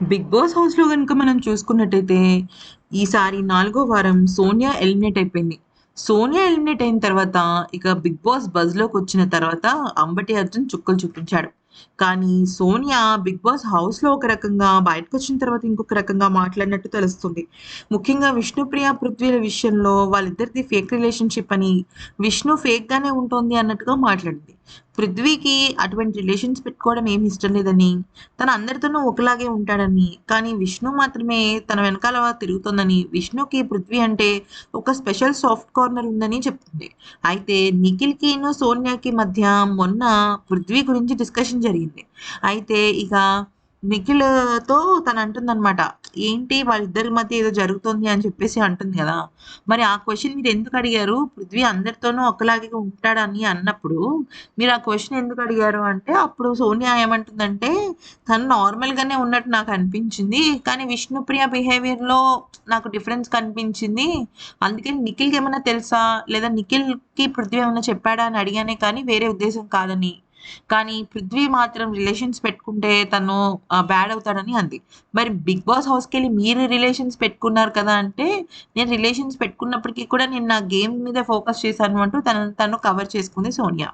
Big boss హౌస్‌లో గనుక మనం చూసుకున్నట్టయితే, ఈసారి నాలుగో వారం సోనియా ఎలిమినేట్ అయిపోయింది. సోనియా ఎలిమినేట్ అయిన తర్వాత, ఇక బిగ్ బాస్ బజ్‌లోకొచ్చిన తర్వాత అంబటి అర్జున్ చుక్కలు చూపించాడు. కానీ సోనియా బిగ్ బాస్ హౌస్‌లో ఒక రకంగా, బయటకు వచ్చిన తర్వాత ఇంకొక రకంగా మాట్లాడినట్టు తెలుస్తుంది. ముఖ్యంగా విష్ణుప్రియ, పృథ్వీల విషయంలో వాళ్ళిద్దరిది ఫేక్ రిలేషన్‌షిప్ అని, విష్ణు ఫేక్‌గానే ఉంటుంది అన్నట్టుగా మాట్లాడింది. పృథ్వీకి అటువంటి రిలేషన్స్ పెట్టుకోవడం ఏమి ఇష్టం లేదని, తన అందరితోనూ ఒకలాగే ఉంటాడని, కానీ విష్ణు మాత్రమే తన వెనకాల తిరుగుతోందని, విష్ణుకి పృథ్వీ అంటే ఒక స్పెషల్ సాఫ్ట్ కార్నర్ ఉందని చెప్తుంది. అయితే నిఖిల్‌కిను, సోనియాకి మధ్య మొన్న పృథ్వీ గురించి డిస్కషన్ జరిగింది. అయితే ఇక నిఖిల్‌తో తను అంటుందనమాట. ఏంటి వాళ్ళిద్దరి మధ్య ఏదో జరుగుతోంది అని చెప్పేసి అంటుంది కదా మరి ఆ క్వశ్చన్ మీరు ఎందుకు అడిగారు? పృథ్వీ అందరితోనూ ఒకలాగే ఉంటాడని అన్నప్పుడు, మీరు ఆ క్వశ్చన్ ఎందుకు అడిగారు అంటే, అప్పుడు సోనియా ఏమంటుందంటే, తను నార్మల్‌గానే ఉన్నట్టు నాకు అనిపించింది. కానీ విష్ణుప్రియ బిహేవియర్‌లో నాకు డిఫరెన్స్ కనిపించింది. అందుకని నిఖిల్‌కి ఏమైనా తెలుసా? లేదా నిఖిల్‌కి పృథ్వీ ఏమైనా చెప్పాడా అని అడిగానే కానీ వేరే ఉద్దేశం కాదని. కానీ పృథ్వీ మాత్రం రిలేషన్స్ పెట్టుకుంటే తను బ్యాడ్ అవుతాడని అంది. మరి బిగ్ బాస్ హౌస్‌కెళ్ళి మీరు రిలేషన్స్ పెట్టుకున్నారు కదా! అంటే, నేను రిలేషన్స్ పెట్టుకున్నప్పటికీ కూడా నేను నా గేమ్ మీద ఫోకస్ చేశాను అంటూ తను తను కవర్ చేసుకుంది సోనియా.